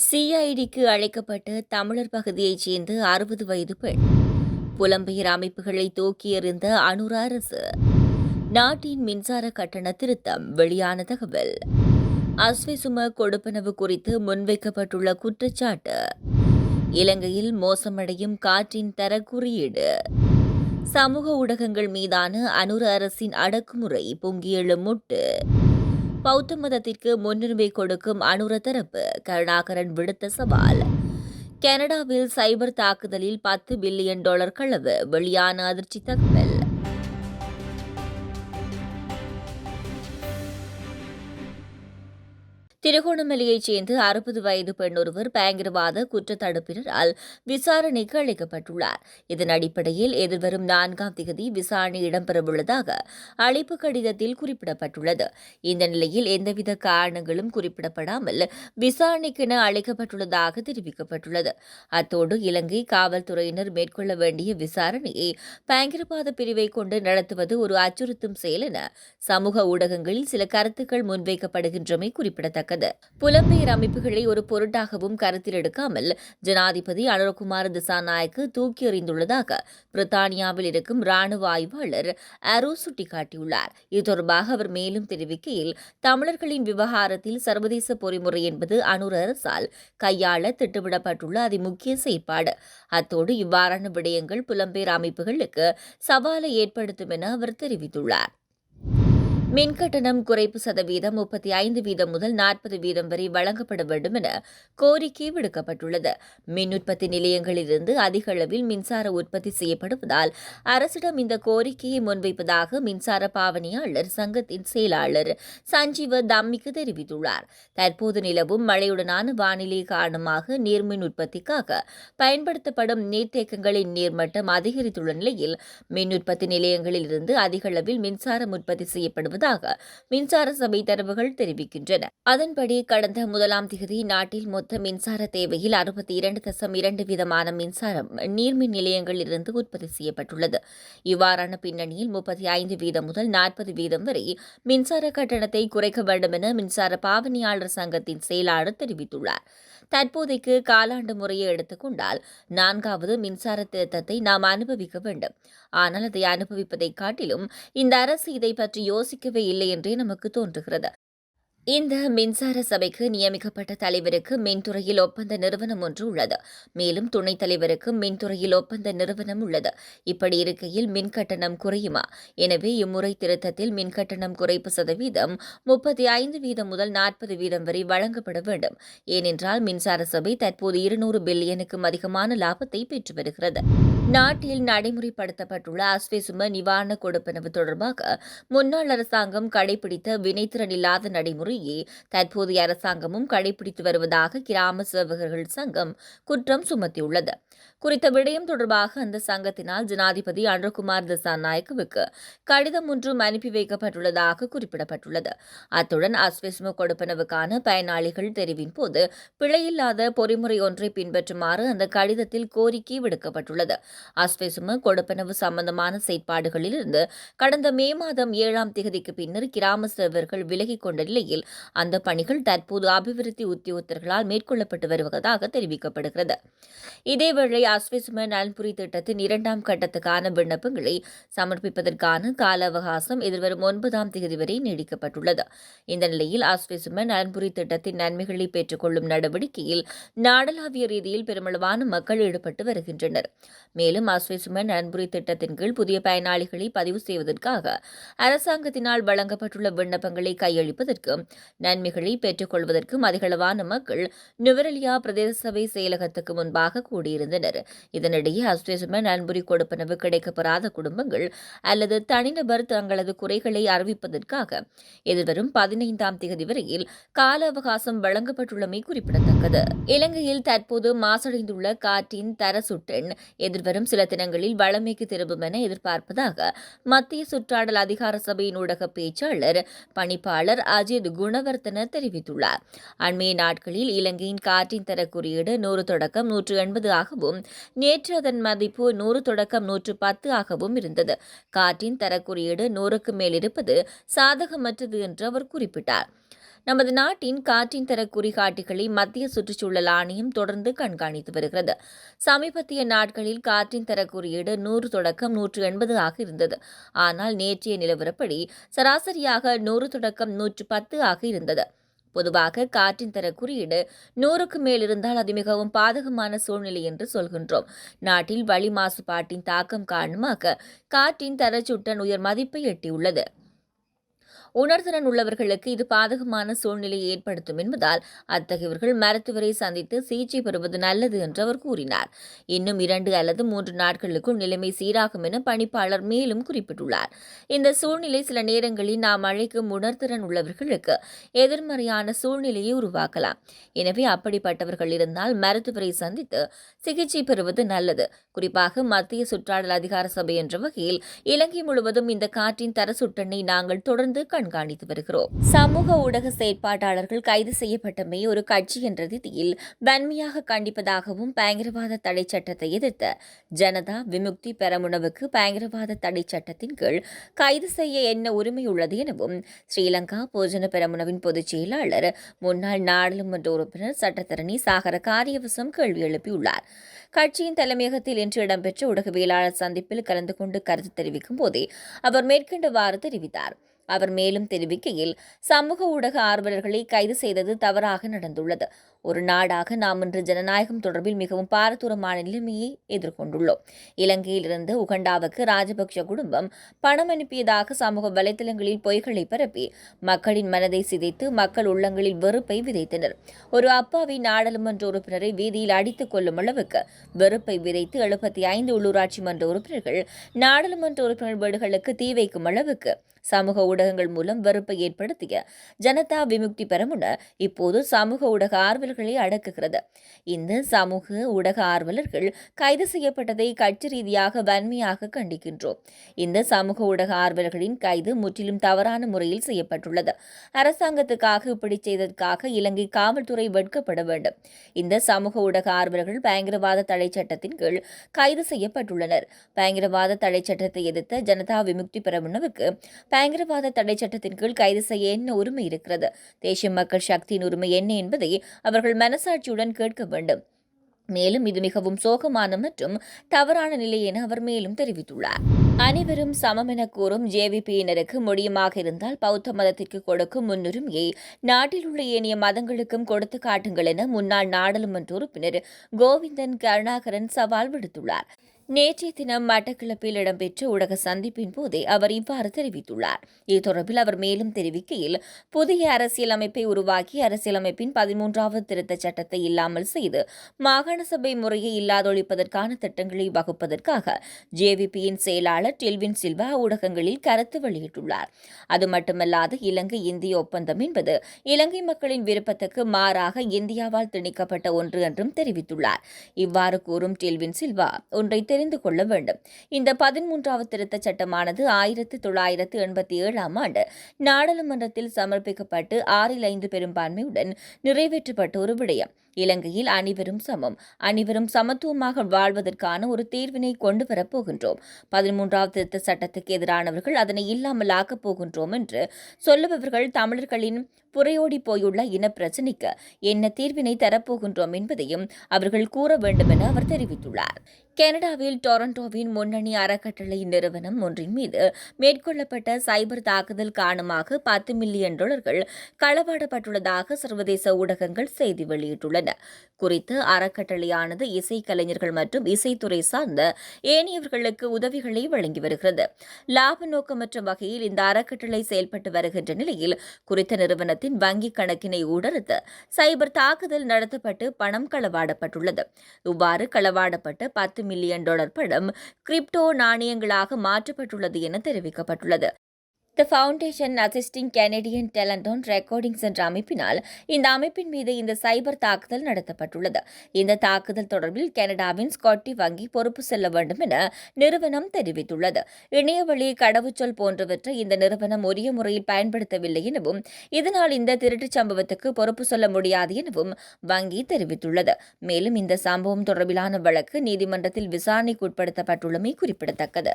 சிஐடிக்கு அழைக்கப்பட்ட தமிழர் பகுதியைச் சேர்ந்த அறுபது வயது பெண். புலம்பெயர் அமைப்புகளை தூக்கி எறிந்த அனுர அரசு. நாட்டின் மின்சார கட்டண திருத்தம் வெளியான தகவல். அஸ்விசும கொடுப்பனவு குறித்து முன்வைக்கப்பட்டுள்ள குற்றச்சாட்டு. இலங்கையில் மோசமடையும் காற்றின் தர குறியீடு சமூக ஊடகங்கள் மீதான அனுர அரசின் அடக்குமுறை பொங்கியெழும் முட்டு. பௌத்த மதத்திற்கு முன்னுரிமை கொடுக்கும் அனுர தரப்பு கருணாகரன் விடுத்த சவால். கனடாவில் சைபர் தாக்குதலில் பத்து பில்லியன் டாலர் களவு வெளியான அதிர்ச்சி தகவல். திருகோணமலையைச் சேர்ந்து அறுபது வயது பெண் ஒருவர் பயங்கரவாத குற்றத்தடுப்பினரால் விசாரணைக்கு அளிக்கப்பட்டுள்ளார் இதன் அடிப்படையில் எதிர்வரும் நான்காம் தேதி விசாரணை இடம்பெறவுள்ளதாக அழைப்பு கடிதத்தில் குறிப்பிடப்பட்டுள்ளது. இந்த நிலையில் எந்தவித காரணங்களும் குறிப்பிடப்படாமல் விசாரணைக்கென அழைக்கப்பட்டுள்ளதாக தெரிவிக்கப்பட்டுள்ளது. அத்தோடு இலங்கை காவல்துறையினர் மேற்கொள்ள வேண்டிய விசாரணையை பயங்கரவாத பிரிவை கொண்டு நடத்துவது ஒரு அச்சுறுத்தும் செயல் என சமூக ஊடகங்களில் சில கருத்துக்கள் முன்வைக்கப்படுகின்றமை குறிப்பிடத்தக்கது. குறிப்பிடத்தக்கது புலம்பெயர் அமைப்புகளை ஒரு பொருட்டாகவும் கருத்தில் எடுக்காமல் ஜனாதிபதி அனுரகுமார் திசாநாயக்கு தூக்கி எறிந்துள்ளதாக பிரித்தானியாவில் இருக்கும் ராணுவ ஆய்வாளர் அரோ சுட்டிக்காட்டியுள்ளார். இது தொடர்பாக அவர் மேலும் தெரிவிக்கையில் தமிழர்களின் விவகாரத்தில் சர்வதேச பொறிமுறை என்பது அனுர அரசால் கையாள திட்டமிடப்பட்டுள்ள அதிமுக்கிய செயற்பாடு. அத்தோடு இவ்வாறான விடயங்கள் புலம்பெயர் அமைப்புகளுக்கு சவாலை ஏற்படுத்தும் என அவர் தெரிவித்துள்ளார். மின்கட்டணம் குறைப்பு சதவீதம் முப்பத்தி ஐந்து வீதம் முதல் நாற்பது வீதம் வரை வழங்கப்பட வேண்டும் என கோரிக்கை விடுக்கப்பட்டுள்ளது. மின் உற்பத்தி நிலையங்களிலிருந்து அதிக அளவில் மின்சார உற்பத்தி செய்யப்படுவதால் அரசிடம் இந்த கோரிக்கையை முன்வைப்பதாக மின்சார பாவனையாளர் சங்கத்தின் செயலாளர் சஞ்சீவ தம்மிக்கு தெரிவித்துள்ளார். தற்போது நிலவும் மழையுடனான வானிலை காரணமாக நீர்மின் உற்பத்திக்காக பயன்படுத்தப்படும் நீர்த்தேக்கங்களின் நீர்மட்டம் அதிகரித்துள்ள நிலையில் மின் உற்பத்தி நிலையங்களில் இருந்து அதிக அளவில் மின்சாரம் உற்பத்தி செய்யப்படுவது வருவதாக மின்சார சபை தரவுகள் தெரிவிக்கின்றன. அதன்படி கடந்த முதலாம் தேதி நாட்டில் மொத்த மின்சார தேவையில் அறுபத்தி இரண்டு தசம் இரண்டு விதமான மின்சாரம் நீர்மின் நிலையங்களிலிருந்து உற்பத்தி செய்யப்பட்டுள்ளது. இவ்வாறான பின்னணியில் முப்பத்தி ஐந்து வீதம் முதல் நாற்பது வீதம் வரை மின்சார கட்டணத்தை குறைக்க வேண்டும் என மின்சார பாவனையாளர் சங்கத்தின் செயலாளர் தெரிவித்துள்ளார். தற்போதைக்கு காலாண்டு முறையை எடுத்துக்கொண்டால் நான்காவது மின்சார திருத்தத்தை நாம் அனுபவிக்க வேண்டும். ஆனால் அதை அனுபவிப்பதை காட்டிலும் இந்த அரசு இதை பற்றி யோசிக்க யோசிக்கவே இல்லை என்றே நமக்கு தோன்றுகிறது. இந்த மின்சார சபைக்கு நியமிக்கப்பட்ட தலைவருக்கு மின்துறையில் ஒப்பந்த நிறுவனம் ஒன்று உள்ளது. மேலும் துணைத் தலைவருக்கு மின்துறையில் ஒப்பந்த நிறுவனம் உள்ளது. இப்படி இருக்கையில் மின் கட்டணம் குறையுமா? எனவே இம்முறை திருத்தத்தில் மின் கட்டணம் குறைப்பு சதவீதம் முப்பத்தி ஐந்து வீதம் முதல் நாற்பது வீதம் வரை வழங்கப்பட வேண்டும். ஏனென்றால் மின்சார சபை தற்போது இருநூறு பில்லியனுக்கும் அதிகமான லாபத்தை பெற்று வருகிறது. நாட்டில் நடைமுறைப்படுத்தப்பட்டுள்ள அஸ்வெசும நிவாரண கொடுப்பனவு தொடர்பாக முன்னாள் அரசாங்கம் கடைபிடித்த வினைத்திறன் இல்லாத நடைமுறை நடைமுறையை தற்போதைய அரசாங்கமும் கடைபிடித்து வருவதாக கிராம சேவகர்கள் சங்கம் குற்றம் சுமத்தியுள்ளது. குறித்த விடயம் தொடர்பாக அந்த சங்கத்தினால் ஜனாதிபதி அனுகுமார் திசாநாயக்கவுக்கு கடிதம் ஒன்றும் அனுப்பி வைக்கப்பட்டுள்ளதாக குறிப்பிடப்பட்டுள்ளது. அத்துடன் அஸ்வெசும கொடுப்பனவுக்கான பயனாளிகள் தெரிவின் போது பிழையில்லாத பொறிமுறை ஒன்றை பின்பற்றுமாறு அந்த கடிதத்தில் கோரிக்கை விடுக்கப்பட்டுள்ளது. அஸ்வெசும கொடுப்பனவு சம்பந்தமான செயற்பாடுகளில் இருந்து கடந்த மே மாதம் ஏழாம் தேதிக்கு பின்னர் கிராம சேவர்கள் விலகிக் கொண்ட நிலையில் அந்த பணிகள் தற்போது அபிவிருத்தி உத்தியோகத்தர்களால் மேற்கொள்ளப்பட்டு வருவதாக தெரிவிக்கப்படுகிறது. இதேவேளை அஸ்வெசும நலன்புரி திட்டத்தின் இரண்டாம் கட்டத்துக்கான விண்ணப்பங்களை சமர்ப்பிப்பதற்கான கால அவகாசம் எதிர்வரும் ஒன்பதாம் தேதி வரை நீடிக்கப்பட்டுள்ளது. இந்த நிலையில் அஸ்வெசும நலன்புரி திட்டத்தின் நன்மைகளை பெற்றுக்கொள்ளும் நடவடிக்கையில் நாடளாவிய ரீதியில் பெருமளவான மக்கள் ஈடுபட்டு வருகின்றனர். மேலும் அஸ்விசுமன் நலன்புரி திட்டத்தின் கீழ் புதிய பயனாளிகளை பதிவு செய்வதற்காக அரசாங்கத்தினால் வழங்கப்பட்டுள்ள விண்ணப்பங்களை கையளிப்பதற்கும் நன்மைகளை பெற்றுக்கொள்வதற்கும் அதிகளவான மக்கள் நுவரலியா பிரதேச சபை செயலகத்துக்கு முன்பாக கூடியிருந்தனர். இதனிடையே அஸ்விசுமன் நலன்புரி கொடுப்பனவு கிடைக்கப்பெறாத குடும்பங்கள் அல்லது தனிநபர் தங்களது குறைகளை அறிவிப்பதற்காக. எதிர்வரும் பதினைந்தாம் தேதி வரையில் கால அவகாசம் வழங்கப்பட்டுள்ளமை குறிப்பிடத்தக்கது. இலங்கையில் தற்போது மாசடைந்துள்ள காற்றின் தர சுட்டன் எதிர்வரும் சில தினங்களில் வளமைக்கு திரும்பும் என எதிர்பார்ப்பதாக மத்திய சுற்றாடல் அதிகார சபையின் ஊடக பேச்சாளர் பணிப்பாளர் அஜித் குணவர்த்தன தெரிவித்துள்ளார். அண்மைய நாட்களில் இலங்கையின் காற்றின் தர குறியீடு நூறு தொடக்கம் நூற்று எண்பது ஆகவும் நேற்று அதன் மதிப்பு நூறு தொடக்கம் நூற்று பத்து ஆகவும் இருந்தது. காற்றின் தரக்குறியீடு நூறுக்கு மேல் இருப்பது சாதகமற்றது என்று அவர் குறிப்பிட்டார். நமது நாட்டின் காற்றின் தர குறிகாட்டிகளை மத்திய சுற்றுச்சூழல் ஆணையம் தொடர்ந்து கண்காணித்து வருகிறது. சமீபத்திய நாட்களில் காற்றின் தர குறியீடு நூறு தொடக்கம் நூற்று எண்பது ஆக இருந்தது. ஆனால் நேற்றைய நிலவரப்படி சராசரியாக நூறு தொடக்கம் நூற்று பத்து ஆக இருந்தது. பொதுவாக காற்றின் தர குறியீடு நூறுக்கு மேல் இருந்தால் அது மிகவும் பாதகமான சூழ்நிலை என்று சொல்கின்றோம். நாட்டில் வழி மாசுபாட்டின் தாக்கம் காரணமாக காற்றின் தரச்சுட்டன் உயர் மதிப்பை எட்டியுள்ளது. உணர்திறன் உள்ளவர்களுக்கு இது பாதகமான சூழ்நிலையை ஏற்படுத்தும் என்பதால் அத்தகையவர்கள் மருத்துவரை சந்தித்து சிகிச்சை பெறுவது நல்லது என்று அவர் கூறினார். இன்னும் இரண்டு அல்லது மூன்று நாட்களுக்குள் நிலைமை சீராகும் என பணிப்பாளர் மேலும் குறிப்பிட்டுள்ளார். இந்த சூழ்நிலை சில நேரங்களில் நாம் அழைக்கும் உணர்திறன் உள்ளவர்களுக்கு எதிர்மறையான சூழ்நிலையை உருவாக்கலாம். எனவே அப்படிப்பட்டவர்கள் இருந்தால் மருத்துவரை சந்தித்து சிகிச்சை பெறுவது நல்லது. குறிப்பாக மத்திய சுற்றாடல் அதிகார சபை என்ற வகையில் இலங்கை முழுவதும் இந்த காற்றின் தர சுட்டெண்ணை நாங்கள் தொடர்ந்து கண்காணித்து வருகிறோம். சமூக ஊடக செயற்பாட்டாளர்கள் கைது செய்யப்பட்டமை ஒரு கட்சி என்ற ரீதியில் வன்மையாக கண்டிப்பதாகவும் பயங்கரவாத தடை சட்டத்தை எதிர்த்த ஜனதா விமுக்தி பெரமுனவுக்கு பயங்கரவாத தடை சட்டத்தின் கீழ் கைது செய்ய என்ன உரிமை உள்ளது எனவும் ஸ்ரீலங்கா போஜன பெரமுனவின் பொதுச் செயலாளர் முன்னாள் நாடாளுமன்ற உறுப்பினர் சட்டத்தரணி சாகர காரியவசம் கேள்வி எழுப்பியுள்ளார். கட்சியின் தலைமையகத்தில் இன்று இடம்பெற்ற ஊடகவியலாளர் சந்திப்பில் கலந்து கொண்டு கருத்து தெரிவிக்கும் போதே அவர் மேற்கண்டவாறு தெரிவித்தார். அவர் மேலும் தெரிவிக்கையில் சமூக ஊடக ஆர்வலர்களை கைது செய்தது தவறாக நடந்துள்ளது. ஒரு நாடாக நாம் இன்று ஜனநாயகம் தொடர்பில் மிகவும் பாரதூரமான நிலைமையை எதிர்கொண்டுள்ளோம். இலங்கையிலிருந்து உகண்டாவுக்கு ராஜபக்ஷ குடும்பம் பணம் அனுப்பியதாக சமூக வலைதளங்களில் பொய்களை பரப்பி மக்களின் மனதை சிதைத்து மக்கள் உள்ளங்களில் வெறுப்பை விதைத்தனர். ஒரு அப்பாவி நாடாளுமன்ற உறுப்பினரை வீதியில் அடித்துக் கொள்ளும் அளவுக்கு வெறுப்பை விதைத்து எழுபத்தி ஐந்து உள்ளூராட்சி மன்ற உறுப்பினர்கள் நாடாளுமன்ற உறுப்பினர் வீடுகளுக்கு தீ வைக்கும் அளவுக்கு சமூக ஊடகங்கள் மூலம் வெறுப்பை ஏற்படுத்திய ஜனதா விமுக்தி பெறமுன இப்போது சமூக ஊடக ஆர்வலர்களை அடக்குகிறது. இந்த சமூக ஊடக ஆர்வலர்கள் கைது செய்யப்பட்டதை கட்சி ரீதியாக வன்மையாக கண்டிக்கின்றோம். இந்த சமூக ஊடக ஆர்வலர்களின் கைது முற்றிலும் தவறான முறையில் செய்யப்பட்டுள்ளது. அரசாங்கத்துக்காக இப்படி செய்ததற்காக இலங்கை காவல்துறை வெட்கப்பட வேண்டும். இந்த சமூக ஊடக ஆர்வலர்கள் பயங்கரவாத தடை சட்டத்தின் கீழ் கைது செய்யப்பட்டுள்ளனர். பயங்கரவாத தடை சட்டத்தை எதிர்த்த ஜனதா விமுக்தி பெறமுனவுக்கு பயங்கரவாத தடை சட்டத்தின் கீழ் கைது செய்ய என்ன உரிமை இருக்கிறது? தேசிய மக்கள் சக்தியின் உரிமை என்ன என்பதை அவர்கள் மனசாட்சியுடன் கேட்க வேண்டும். மேலும் இது மிகவும் சோகமான மற்றும் தவறான நிலை என அவர் மேலும் தெரிவித்துள்ளார். அனைவரும் சமம் என கூறும் ஜேவிபியினருக்கு முடியுமாக இருந்தால் பௌத்த மதத்திற்கு கொடுக்கும் முன்னுரிமையை நாட்டில் உள்ள ஏனைய மதங்களுக்கும் கொடுத்து காட்டுங்கள் என முன்னாள் நாடாளுமன்ற உறுப்பினர் கோவிந்தன் கருணாகரன் சவால் விடுத்துள்ளார். நேற்றைய தினம் மட்டக்களப்பில் இடம்பெற்ற ஊடக சந்திப்பின் போதே அவர் இவ்வாறு தெரிவித்துள்ளார். இது தொடர்பில் அவர் மேலும் தெரிவிக்கையில் புதிய அரசியலமைப்பை உருவாக்கி அரசியலமைப்பின் பதிமூன்றாவது திருத்தச் சட்டத்தை இல்லாமல் செய்து மாகாண சபை முறையை இல்லாதொழிப்பதற்கான திட்டங்களை வகுப்பதற்காக ஜேவிபியின் செயலாளர் டெல்வின் சில்வா ஊடகங்களில் கருத்து வெளியிட்டுள்ளார். அது மட்டுமல்லாது இலங்கை இந்திய ஒப்பந்தம் என்பது இலங்கை மக்களின் விருப்பத்துக்கு மாறாக இந்தியாவால் திணிக்கப்பட்ட ஒன்று என்றும் தெரிவித்துள்ளார். இவ்வாறு கூறும் டெல்வின் சில்வா ஒன்றை தெரிந்து கொள்ள வேண்டும். இந்த பதிமூன்றாவது திருத்த சட்டமானது ஆயிரத்தி தொள்ளாயிரத்து எண்பத்தி ஏழாம் ஆண்டு நாடாளுமன்றத்தில் சமர்ப்பிக்கப்பட்டு ஆறில் ஐந்து பெரும்பான்மையுடன் நிறைவேற்றப்பட்ட ஒரு விடயம். இலங்கையில் அனைவரும் சமம். அனைவரும் சமத்துவமாக வாழ்வதற்கான ஒரு தீர்வினை கொண்டு வரப்போகின்றோம். பதிமூன்றாவது திருத்த சட்டத்துக்கு எதிரானவர்கள் அதனை இல்லாமல் ஆக்கப் போகின்றோம் என்று சொல்லுபவர்கள் தமிழர்களின் புறையோடி போயுள்ள இன பிரச்சினைக்கு என்ன தீர்வினை தரப்போகின்றோம் என்பதையும் அவர்கள் கூற வேண்டும் என அவர் தெரிவித்துள்ளார். கனடாவில் டொரண்டோவின் முன்னணி அறக்கட்டளை நிறுவனம் ஒன்றின் மீது மேற்கொள்ளப்பட்ட சைபர் தாக்குதல் காரணமாக பத்து மில்லியன் டாலர்கள் களவாடப்பட்டுள்ளதாக சர்வதேச ஊடகங்கள் செய்தி வெளியிட்டுள்ளன குறித்து அறக்கட்டளையானது இசைக்கலைஞர்கள் மற்றும் இசைத்துறை சார்ந்த ஏனையவர்களுக்கு உதவிகளை வழங்கி வருகிறது. லாப நோக்கமற்ற வகையில் இந்த அறக்கட்டளை செயல்பட்டு வருகின்ற நிலையில் குறித்த நிறுவனத்தின் வங்கிக் கணக்கினை ஊடறுத்து சைபர் தாக்குதல் நடத்தப்பட்டு பணம் களவாடப்பட்டுள்ளது. இவ்வாறு களவாடப்பட்ட பத்து மில்லியன் டாலர் பணம் கிரிப்டோ நாணயங்களாக மாற்றப்பட்டுள்ளது என தெரிவிக்கப்பட்டுள்ளது. The Foundation Assisting Canadian Talent on Recordings என்ற அமைப்பினால் இந்த அமைப்பின் மீது இந்த சைபர் தாக்குதல் நடத்தப்பட்டுள்ளது. இந்த தாக்குதல் தொடர்பில் கனடாவின் ஸ்காட்டி வங்கி பொறுப்பு செல்ல வேண்டும் என நிறுவனம் தெரிவித்துள்ளது. இணையவழி கடவுச்சொல் போன்றவற்றை இந்த நிறுவனம் உரிய முறையில் பயன்படுத்தவில்லை எனவும் இதனால் இந்த திருட்டுச் சம்பவத்துக்கு பொறுப்பு சொல்ல முடியாது எனவும் வங்கி தெரிவித்துள்ளது. மேலும் இந்த சம்பவம் தொடர்பிலான வழக்கு நீதிமன்றத்தில் விசாரணைக்கு உட்படுத்தப்பட்டுள்ளமை குறிப்பிடத்தக்கது.